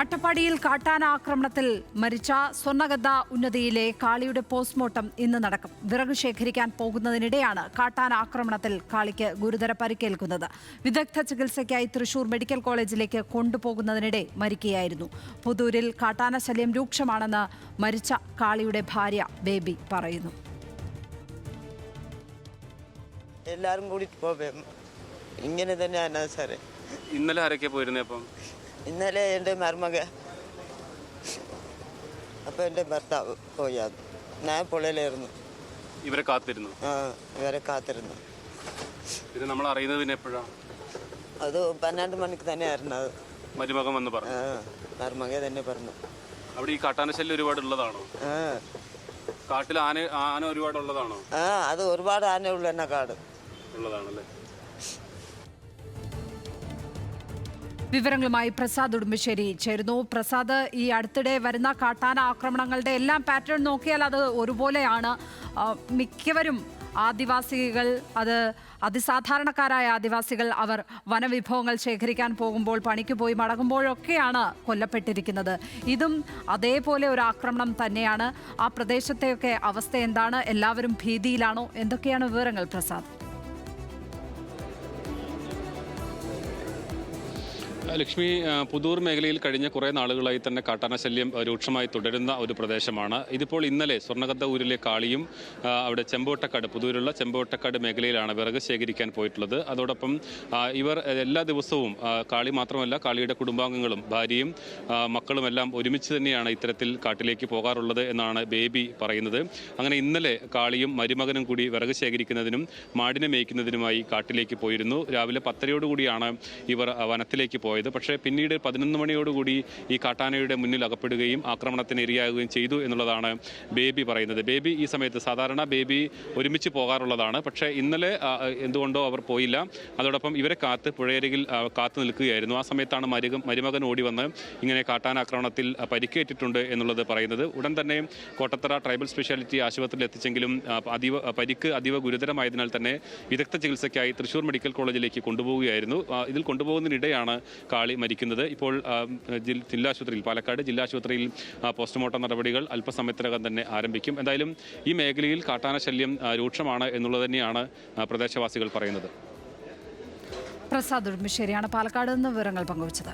അട്ടപ്പാടിയിൽ കാട്ടാന ആക്രമണത്തിൽ മരിച്ച സ്വർണഗദ്ദ ഉന്നതിയിലെ കാളിയുടെ പോസ്റ്റ്മോർട്ടം ഇന്ന് നടക്കും. വിറക് ശേഖരിക്കാൻ പോകുന്നതിനിടെയാണ് കാട്ടാന ആക്രമണത്തിൽ കാളിക്ക് ഗുരുതര പരിക്കേൽക്കുന്നത്. വിദഗ്ധ ചികിത്സയ്ക്കായി തൃശൂർ മെഡിക്കൽ കോളേജിലേക്ക് കൊണ്ടുപോകുന്നതിനിടെ മരിക്കുകയായിരുന്നു. പുതൂരിൽ കാട്ടാന ശല്യം രൂക്ഷമാണെന്ന് മരിച്ച കാളിയുടെ ഭാര്യ ബേബി പറയുന്നു. എല്ലാവരും കൂടി ഇങ്ങനെ തന്നെ ഇന്നലെ ആരൊക്കെ പോയിരുന്നേ അപ്പം? ഇന്നലെ എന്റെ മരുമക അപ്പോൾ എന്റെ ഭർത്താവ് പോയത് ഞാൻ പുഴയിലായിരുന്നു. ഇവരെ കാത്തിരുന്നു? ആ ഇവരെ കാത്തിരുന്നു. ഇത് നമ്മൾ അറിയുന്നത് പിന്നെ എപ്പോഴാണ് അത് പന്ത്രണ്ട് മണിക്ക് തന്നെയായിരുന്നു അത്. മരുമകൻ വന്ന് പറഞ്ഞു. ആ മരുമക തന്നെ പറഞ്ഞു. അവിടെ ഈ കാട്ടാന ശല്യം ഒരുപാട് ഉള്ളതാണോ? ആ. കാട്ടിൽ ആന ആന ഒരുപാട് ഉള്ളതാണോ? ആ അത് ഒരുപാട് ആനയുള്ള എന്നെ കാട്. ഉള്ളതാണല്ലേ? വിവരങ്ങളുമായി പ്രസാദ് ഉടുമ്പശ്ശേരി ചേരുന്നു. പ്രസാദ് ഈ അടുത്തിടെ വരുന്ന കാട്ടാന ആക്രമണങ്ങളുടെ എല്ലാം പാറ്റേൺ നോക്കിയാൽ അത് ഒരുപോലെയാണ്. മിക്കവരും ആദിവാസികൾ അത് അതിസാധാരണക്കാരായ ആദിവാസികൾ അവർ വനവിഭവങ്ങൾ ശേഖരിക്കാൻ പോകുമ്പോൾ പണിക്ക് പോയി മടങ്ങുമ്പോഴൊക്കെയാണ് കൊല്ലപ്പെട്ടിരിക്കുന്നത്. ഇതും അതേപോലെ ഒരു ആക്രമണം തന്നെയാണ്. ആ പ്രദേശത്തെയൊക്കെ അവസ്ഥ എന്താണ്? എല്ലാവരും ഭീതിയിലാണോ? എന്തൊക്കെയാണ് വിവരങ്ങൾ പ്രസാദ്? ലക്ഷ്മി പുതൂർ മേഖലയിൽ കഴിഞ്ഞ കുറേ നാളുകളായി തന്നെ കാട്ടാനശല്യം രൂക്ഷമായി തുടരുന്ന ഒരു പ്രദേശമാണ്. ഇതിപ്പോൾ ഇന്നലെ സ്വർണകത്ത ഊരിലെ കാളിയും അവിടെ ചെമ്പോട്ടക്കാട് പുതൂരുള്ള ചെമ്പോട്ടക്കാട് മേഖലയിലാണ് വിറക് ശേഖരിക്കാൻ പോയിട്ടുള്ളത്. അതോടൊപ്പം ഇവർ എല്ലാ ദിവസവും കാളി മാത്രമല്ല കാളിയുടെ കുടുംബാംഗങ്ങളും ഭാര്യയും മക്കളുമെല്ലാം ഒരുമിച്ച് തന്നെയാണ് ഇത്തരത്തിൽ കാട്ടിലേക്ക് പോകാറുള്ളത് എന്നാണ് ബേബി പറയുന്നത്. അങ്ങനെ ഇന്നലെ കാളിയും മരുമകനും കൂടി വിറക് ശേഖരിക്കുന്നതിനും മാടിനെ മേയ്ക്കുന്നതിനുമായി കാട്ടിലേക്ക് പോയിരുന്നു. രാവിലെ പത്തരയോടുകൂടിയാണ് ഇവർ വനത്തിലേക്ക് പോയത്. പക്ഷേ പിന്നീട് പതിനൊന്ന് മണിയോടുകൂടി ഈ കാട്ടാനയുടെ മുന്നിൽ അകപ്പെടുകയും ആക്രമണത്തിന് ഇരയാകുകയും ചെയ്തു എന്നുള്ളതാണ് ബേബി പറയുന്നത്. ബേബി ഈ സമയത്ത് സാധാരണ ബേബി ഒരുമിച്ച് പോകാറുള്ളതാണ്. പക്ഷേ ഇന്നലെ എന്തുകൊണ്ടോ അവർ പോയില്ല. അതോടൊപ്പം ഇവരെ കാത്ത് പുഴയരികിൽ കാത്തു നിൽക്കുകയായിരുന്നു. ആ സമയത്താണ് മരുക മരുമകൻ ഓടി വന്ന് ഇങ്ങനെ കാട്ടാനാക്രമണത്തിൽ പരിക്കേറ്റിട്ടുണ്ട് എന്നുള്ളത് പറയുന്നത്. ഉടൻ തന്നെ കോട്ടത്തറ ട്രൈബൽ സ്പെഷ്യാലിറ്റി ആശുപത്രിയിൽ എത്തിച്ചെങ്കിലും അതീവ പരിക്ക് അതീവ ഗുരുതരമായതിനാൽ തന്നെ വിദഗ്ധ ചികിത്സയ്ക്കായി തൃശൂർ മെഡിക്കൽ കോളേജിലേക്ക് കൊണ്ടുപോവുകയായിരുന്നു. ഇതിൽ കൊണ്ടുപോകുന്നതിനിടെയാണ് കാളി മരിക്കുന്നത്. ഇപ്പോൾ ജില്ലാശുപത്രിയിൽ പാലക്കാട് ജില്ലാശുപത്രിയിൽ പോസ്റ്റ്മോർട്ടം നടപടികൾ അല്പസമയത്തിനകം തന്നെ ആരംഭിക്കും. എന്തായാലും ഈ മേഖലയിൽ കാട്ടാന ശല്യം രൂക്ഷമാണ് എന്നുള്ളത് തന്നെയാണ് പ്രദേശവാസികൾ പറയുന്നത്. പ്രസാദ് ഉടുമ്പശ്ശേരിയാണ് പാലക്കാട് നിന്ന് വിവരങ്ങൾ പങ്കുവച്ചത്.